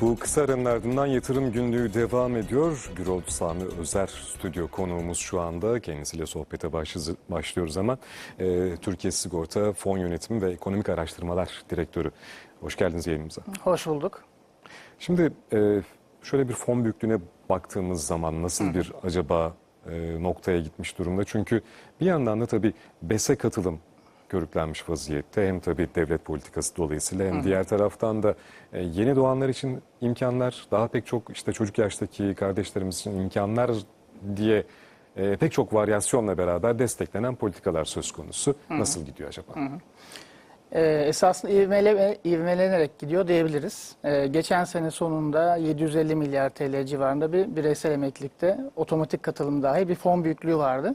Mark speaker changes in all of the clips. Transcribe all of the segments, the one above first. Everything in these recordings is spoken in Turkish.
Speaker 1: Bu kısa aranın ardından yatırım günlüğü devam ediyor. Gürol Sami Özer stüdyo konuğumuz şu anda. Kendisiyle sohbete başlıyoruz, ama e, Türkiye Sigorta Fon Yönetimi ve Ekonomik Araştırmalar Direktörü. Hoş geldiniz yayınımıza.
Speaker 2: Hoş bulduk.
Speaker 1: Şimdi e, şöyle bir fon büyüklüğüne baktığımız zaman nasıl bir acaba e, noktaya gitmiş durumda? Çünkü bir yandan da tabii BES'e katılım körüklenmiş vaziyette. Hem tabii devlet politikası dolayısıyla hem diğer taraftan da e, yeni doğanlar için imkanlar, daha pek çok işte çocuk yaştaki kardeşlerimiz için imkanlar diye e, pek çok varyasyonla beraber desteklenen politikalar söz konusu. Nasıl gidiyor acaba?
Speaker 2: Ee, esasında ivmele, ivmelenerek gidiyor diyebiliriz. Ee, geçen sene sonunda 750 milyar TL civarında bir bireysel emeklilikte otomatik katılım dahi bir fon büyüklüğü vardı.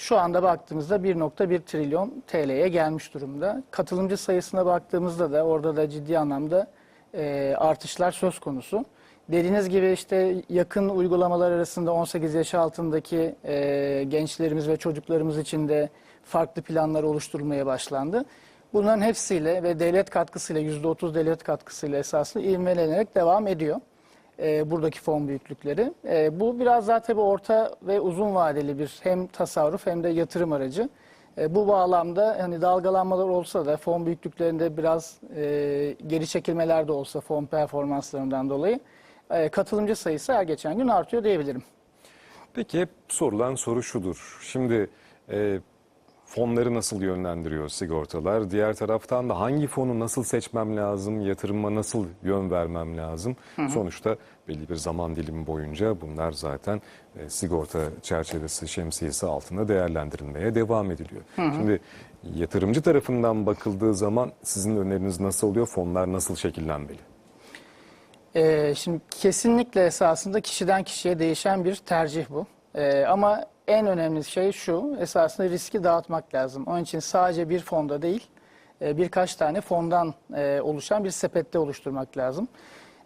Speaker 2: Şu anda baktığımızda 1.1 trilyon TL'ye gelmiş durumda. Katılımcı sayısına baktığımızda da orada da ciddi anlamda e, artışlar söz konusu. Dediğiniz gibi işte yakın uygulamalar arasında 18 yaş altındaki e, gençlerimiz ve çocuklarımız için de farklı planlar oluşturulmaya başlandı. Bunların hepsiyle ve devlet katkısıyla %30 devlet katkısıyla esaslı ivmelenerek devam ediyor. E, buradaki fon büyüklükleri. E, bu biraz daha tabii orta ve uzun vadeli bir hem tasarruf hem de yatırım aracı. E, bu bağlamda hani dalgalanmalar olsa da fon büyüklüklerinde biraz e, geri çekilmeler de olsa fon performanslarından dolayı e, katılımcı sayısı her geçen gün artıyor diyebilirim.
Speaker 1: Peki hep sorulan soru şudur. Şimdi e, fonları nasıl yönlendiriyor sigortalar? Diğer taraftan da hangi fonu nasıl seçmem lazım? Yatırıma nasıl yön vermem lazım? Sonuçta belli bir zaman dilimi boyunca bunlar zaten e, sigorta çerçevesi şemsiyesi altında değerlendirilmeye devam ediliyor. Şimdi yatırımcı tarafından bakıldığı zaman sizin öneriniz nasıl oluyor? Fonlar nasıl şekillenmeli?
Speaker 2: Ee, şimdi kesinlikle esasında kişiden kişiye değişen bir tercih bu. Ee, ama en önemli şey şu, esasında riski dağıtmak lazım. Onun için sadece bir fonda değil, e, birkaç tane fondan e, oluşan bir sepette oluşturmak lazım.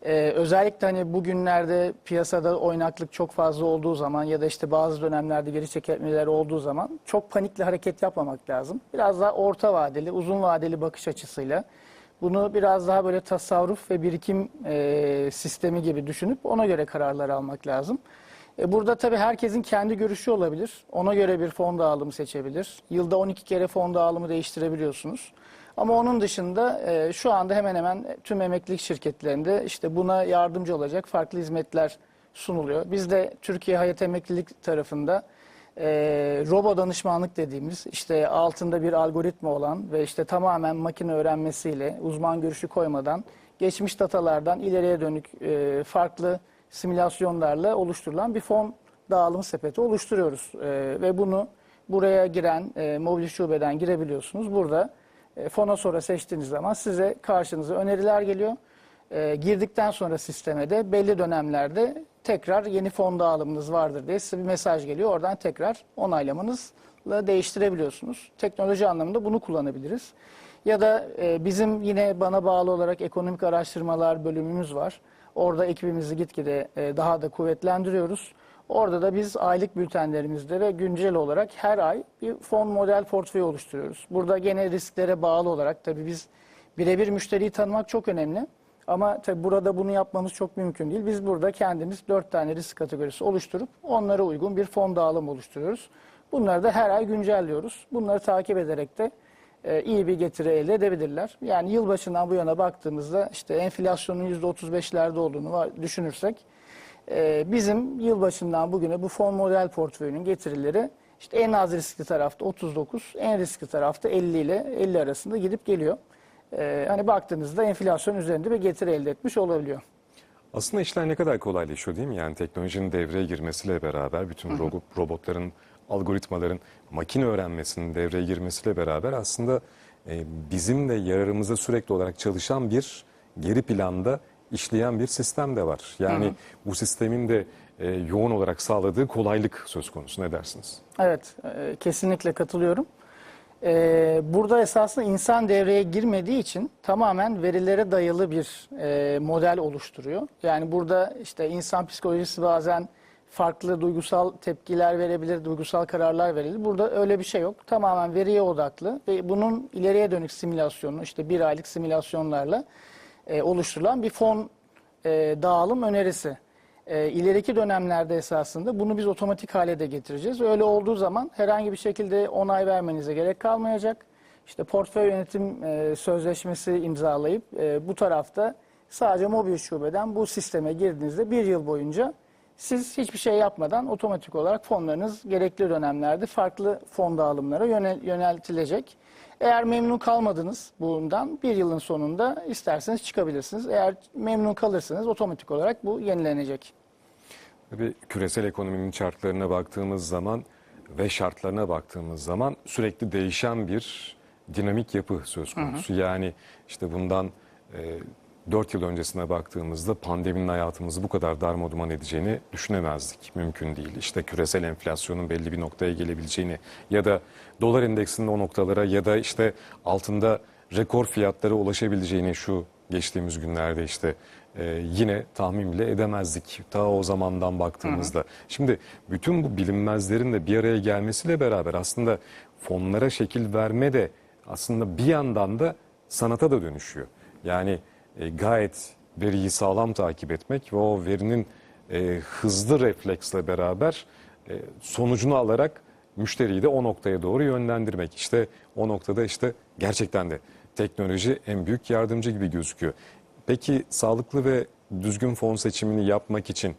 Speaker 2: Ee, özellikle hani bugünlerde piyasada oynaklık çok fazla olduğu zaman ya da işte bazı dönemlerde geri çekilmeler olduğu zaman çok panikli hareket yapmamak lazım. Biraz daha orta vadeli, uzun vadeli bakış açısıyla bunu biraz daha böyle tasarruf ve birikim e, sistemi gibi düşünüp ona göre kararlar almak lazım. E, burada tabii herkesin kendi görüşü olabilir. Ona göre bir fon dağılımı seçebilir. Yılda 12 kere fon dağılımı değiştirebiliyorsunuz. Ama onun dışında e, şu anda hemen hemen tüm emeklilik şirketlerinde işte buna yardımcı olacak farklı hizmetler sunuluyor. Biz de Türkiye Hayat Emeklilik tarafında e, robo danışmanlık dediğimiz işte altında bir algoritma olan ve işte tamamen makine öğrenmesiyle uzman görüşü koymadan geçmiş datalardan ileriye dönük e, farklı simülasyonlarla oluşturulan bir fon dağılım sepeti oluşturuyoruz. E, ve bunu buraya giren e, mobil şubeden girebiliyorsunuz. Burada e, fona sonra seçtiğiniz zaman size karşınıza öneriler geliyor. E, girdikten sonra sisteme de belli dönemlerde tekrar yeni fon dağılımınız vardır diye size bir mesaj geliyor. Oradan tekrar onaylamanızla değiştirebiliyorsunuz. Teknoloji anlamında bunu kullanabiliriz. Ya da e, bizim yine bana bağlı olarak ekonomik araştırmalar bölümümüz var. Orada ekibimizi gitgide e, daha da kuvvetlendiriyoruz. Orada da biz aylık bültenlerimizde ve güncel olarak her ay bir fon model portföy oluşturuyoruz. Burada gene risklere bağlı olarak tabii biz birebir müşteriyi tanımak çok önemli. Ama tabii burada bunu yapmamız çok mümkün değil. Biz burada kendimiz dört tane risk kategorisi oluşturup onlara uygun bir fon dağılımı oluşturuyoruz. Bunları da her ay güncelliyoruz. Bunları takip ederek de e, iyi bir getiri elde edebilirler. Yani yılbaşından bu yana baktığımızda işte enflasyonun %35'lerde olduğunu var, düşünürsek e, bizim yılbaşından bugüne bu fon model portföyünün getirileri işte en az riskli tarafta 39, en riskli tarafta 50 ile 50 arasında gidip geliyor. E, hani baktığınızda enflasyon üzerinde bir getiri elde etmiş olabiliyor.
Speaker 1: Aslında işler ne kadar kolaylaşıyor değil mi? Yani teknolojinin devreye girmesiyle beraber bütün robo- robotların, algoritmaların makine öğrenmesinin devreye girmesiyle beraber aslında e, bizim de yararımıza sürekli olarak çalışan bir geri planda işleyen bir sistem de var. Yani bu sistemin de e, yoğun olarak sağladığı kolaylık söz konusu. Ne dersiniz?
Speaker 2: Evet, e, kesinlikle katılıyorum. E, burada esasında insan devreye girmediği için tamamen verilere dayalı bir e, model oluşturuyor. Yani burada işte insan psikolojisi bazen farklı duygusal tepkiler verebilir, duygusal kararlar verebilir. Burada öyle bir şey yok. Tamamen veriye odaklı ve bunun ileriye dönük simülasyonu işte bir aylık simülasyonlarla e, oluşturulan bir fon e, dağılım önerisi. E, ileriki dönemlerde esasında bunu biz otomatik hale de getireceğiz. Öyle olduğu zaman herhangi bir şekilde onay vermenize gerek kalmayacak. İşte portföy yönetim e, sözleşmesi imzalayıp e, bu tarafta sadece mobil şubeden bu sisteme girdiğinizde bir yıl boyunca siz hiçbir şey yapmadan otomatik olarak fonlarınız gerekli dönemlerde farklı fon dağılımlara yönel- yöneltilecek. Eğer memnun kalmadınız bundan bir yılın sonunda isterseniz çıkabilirsiniz. Eğer memnun kalırsanız otomatik olarak bu yenilenecek.
Speaker 1: Tabii küresel ekonominin şartlarına baktığımız zaman ve şartlarına baktığımız zaman sürekli değişen bir dinamik yapı söz konusu. Yani işte bundan e, 4 yıl öncesine baktığımızda pandeminin hayatımızı bu kadar darmaduman edeceğini düşünemezdik. Mümkün değil. İşte küresel enflasyonun belli bir noktaya gelebileceğini ya da dolar endeksinin o noktalara ya da işte altında rekor fiyatlara ulaşabileceğini şu geçtiğimiz günlerde işte e, yine tahmin bile edemezdik ta o zamandan baktığımızda. Şimdi bütün bu bilinmezlerin de bir araya gelmesiyle beraber aslında fonlara şekil verme de aslında bir yandan da sanata da dönüşüyor. Yani e, gayet veriyi sağlam takip etmek ve o verinin e, hızlı refleksle beraber e, sonucunu alarak müşteriyi de o noktaya doğru yönlendirmek. İşte o noktada işte gerçekten de teknoloji en büyük yardımcı gibi gözüküyor. Peki sağlıklı ve düzgün fon seçimini yapmak için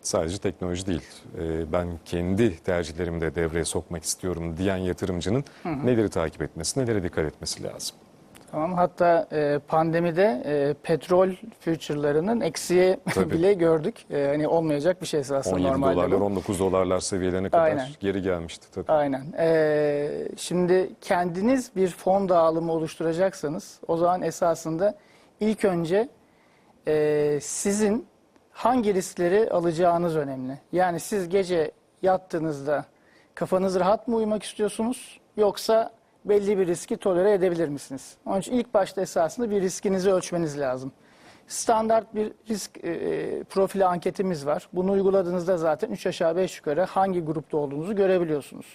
Speaker 1: sadece teknoloji değil, e, ben kendi tercihlerimi de devreye sokmak istiyorum diyen yatırımcının neleri takip etmesi, nelere dikkat etmesi lazım?
Speaker 2: Tamam. Hatta e, pandemide e, petrol future'larının eksiye
Speaker 1: Tabii.
Speaker 2: bile gördük. E, hani olmayacak bir şey esasında
Speaker 1: 17
Speaker 2: normalde
Speaker 1: dolarlar,
Speaker 2: bu.
Speaker 1: 19 dolarlar seviyelerine kadar
Speaker 2: Aynen.
Speaker 1: geri gelmişti tabii.
Speaker 2: Aynen. Ee, şimdi kendiniz bir fon dağılımı oluşturacaksanız o zaman esasında ilk önce e, sizin hangi riskleri alacağınız önemli. Yani siz gece yattığınızda kafanız rahat mı uyumak istiyorsunuz yoksa belli bir riski tolere edebilir misiniz? Onun için ilk başta esasında bir riskinizi ölçmeniz lazım. Standart bir risk e, profili anketimiz var. Bunu uyguladığınızda zaten 3 aşağı 5 yukarı hangi grupta olduğunuzu görebiliyorsunuz.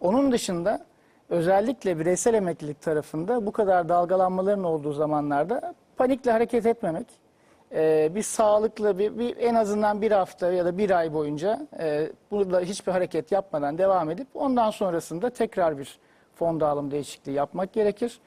Speaker 2: Onun dışında özellikle bireysel emeklilik tarafında bu kadar dalgalanmaların olduğu zamanlarda panikle hareket etmemek, e, bir sağlıklı bir, bir en azından bir hafta ya da bir ay boyunca e, burada hiçbir hareket yapmadan devam edip ondan sonrasında tekrar bir fon dağılım değişikliği yapmak gerekir.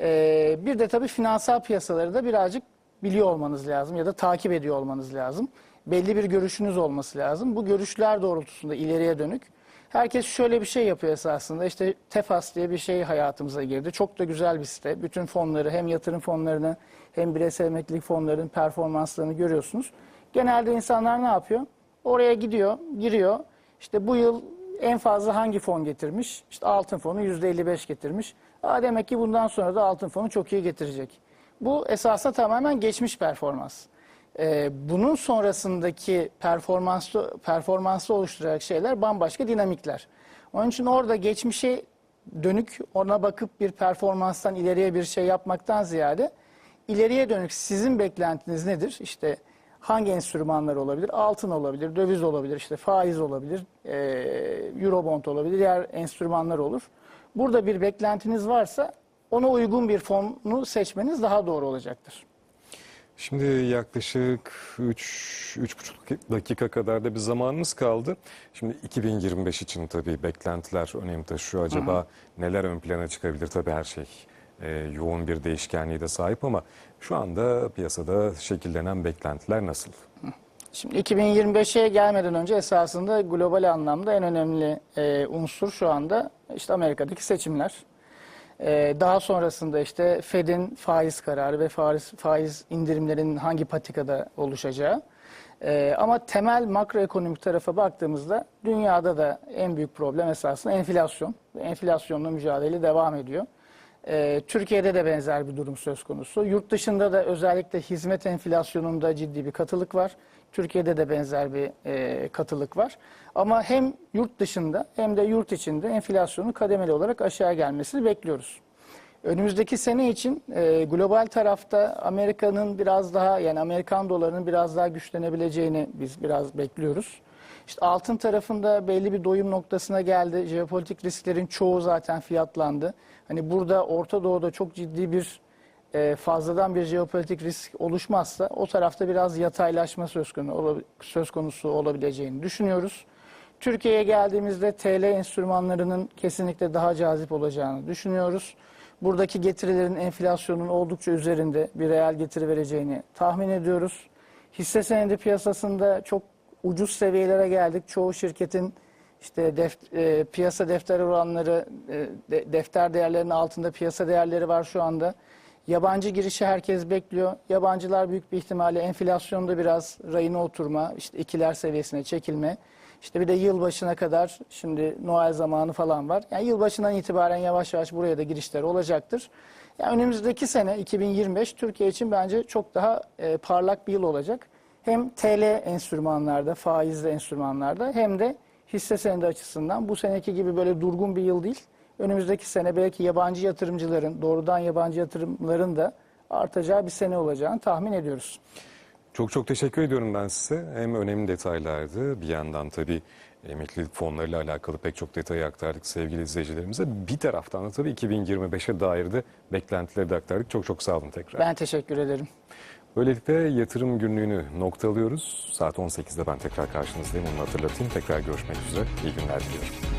Speaker 2: E, bir de tabii finansal piyasaları da birazcık biliyor olmanız lazım ya da takip ediyor olmanız lazım. Belli bir görüşünüz olması lazım. Bu görüşler doğrultusunda ileriye dönük. Herkes şöyle bir şey yapıyor esasında. İşte Tefas diye bir şey hayatımıza girdi. Çok da güzel bir site. Bütün fonları hem yatırım fonlarını hem bireysel emeklilik fonlarının performanslarını görüyorsunuz. Genelde insanlar ne yapıyor? Oraya gidiyor, giriyor. İşte bu yıl en fazla hangi fon getirmiş? İşte altın fonu %55 getirmiş. Aa, demek ki bundan sonra da altın fonu çok iyi getirecek. Bu esasında tamamen geçmiş performans. Ee, bunun sonrasındaki performanslı, performanslı oluşturacak şeyler bambaşka dinamikler. Onun için orada geçmişe dönük ona bakıp bir performanstan ileriye bir şey yapmaktan ziyade ileriye dönük sizin beklentiniz nedir? İşte hangi enstrümanlar olabilir? Altın olabilir, döviz olabilir, işte faiz olabilir, e, eurobond olabilir, diğer enstrümanlar olur. Burada bir beklentiniz varsa ona uygun bir fonu seçmeniz daha doğru olacaktır.
Speaker 1: Şimdi yaklaşık 3-3,5 dakika kadar da bir zamanımız kaldı. Şimdi 2025 için tabii beklentiler önem taşıyor. Acaba neler ön plana çıkabilir? Tabii her şey e, yoğun bir değişkenliğe de sahip ama şu anda piyasada şekillenen beklentiler nasıl?
Speaker 2: Şimdi 2025'e gelmeden önce esasında global anlamda en önemli e, unsur şu anda işte Amerika'daki seçimler. E, daha sonrasında işte Fed'in faiz kararı ve faiz, faiz indirimlerinin hangi patikada oluşacağı. E, ama temel makroekonomik tarafa baktığımızda dünyada da en büyük problem esasında enflasyon. Enflasyonla mücadele devam ediyor. Ee, Türkiye'de de benzer bir durum söz konusu. Yurt dışında da özellikle hizmet enflasyonunda ciddi bir katılık var. Türkiye'de de benzer bir e, katılık var. Ama hem yurt dışında hem de yurt içinde enflasyonun kademeli olarak aşağı gelmesini bekliyoruz. Önümüzdeki sene için e, global tarafta Amerika'nın biraz daha yani Amerikan dolarının biraz daha güçlenebileceğini biz biraz bekliyoruz. İşte altın tarafında belli bir doyum noktasına geldi. Jeopolitik risklerin çoğu zaten fiyatlandı. Hani burada Orta Doğu'da çok ciddi bir e, fazladan bir jeopolitik risk oluşmazsa o tarafta biraz yataylaşma söz konusu, söz konusu olabileceğini düşünüyoruz. Türkiye'ye geldiğimizde TL enstrümanlarının kesinlikle daha cazip olacağını düşünüyoruz. Buradaki getirilerin enflasyonun oldukça üzerinde bir reel getiri vereceğini tahmin ediyoruz. Hisse senedi piyasasında çok ucuz seviyelere geldik. Çoğu şirketin işte def- e, piyasa defter oranları, e, de- defter değerlerinin altında piyasa değerleri var şu anda. Yabancı girişi herkes bekliyor. Yabancılar büyük bir ihtimalle enflasyonda biraz rayına oturma, işte ikiler seviyesine çekilme. İşte bir de yılbaşına kadar şimdi Noel zamanı falan var. Yani yılbaşından itibaren yavaş yavaş buraya da girişler olacaktır. Yani önümüzdeki sene 2025 Türkiye için bence çok daha e, parlak bir yıl olacak. Hem TL enstrümanlarda, faizli enstrümanlarda hem de hisse senedi açısından bu seneki gibi böyle durgun bir yıl değil. Önümüzdeki sene belki yabancı yatırımcıların, doğrudan yabancı yatırımların da artacağı bir sene olacağını tahmin ediyoruz.
Speaker 1: Çok çok teşekkür ediyorum ben size. Hem önemli detaylardı. Bir yandan tabii emeklilik fonlarıyla alakalı pek çok detayı aktardık sevgili izleyicilerimize. Bir taraftan da tabii 2025'e dair de beklentileri de aktardık. Çok çok sağ olun tekrar.
Speaker 2: Ben teşekkür ederim.
Speaker 1: Böylelikle yatırım günlüğünü noktalıyoruz. Saat 18'de ben tekrar karşınızdayım. Onu hatırlatayım. Tekrar görüşmek üzere. İyi günler diliyorum.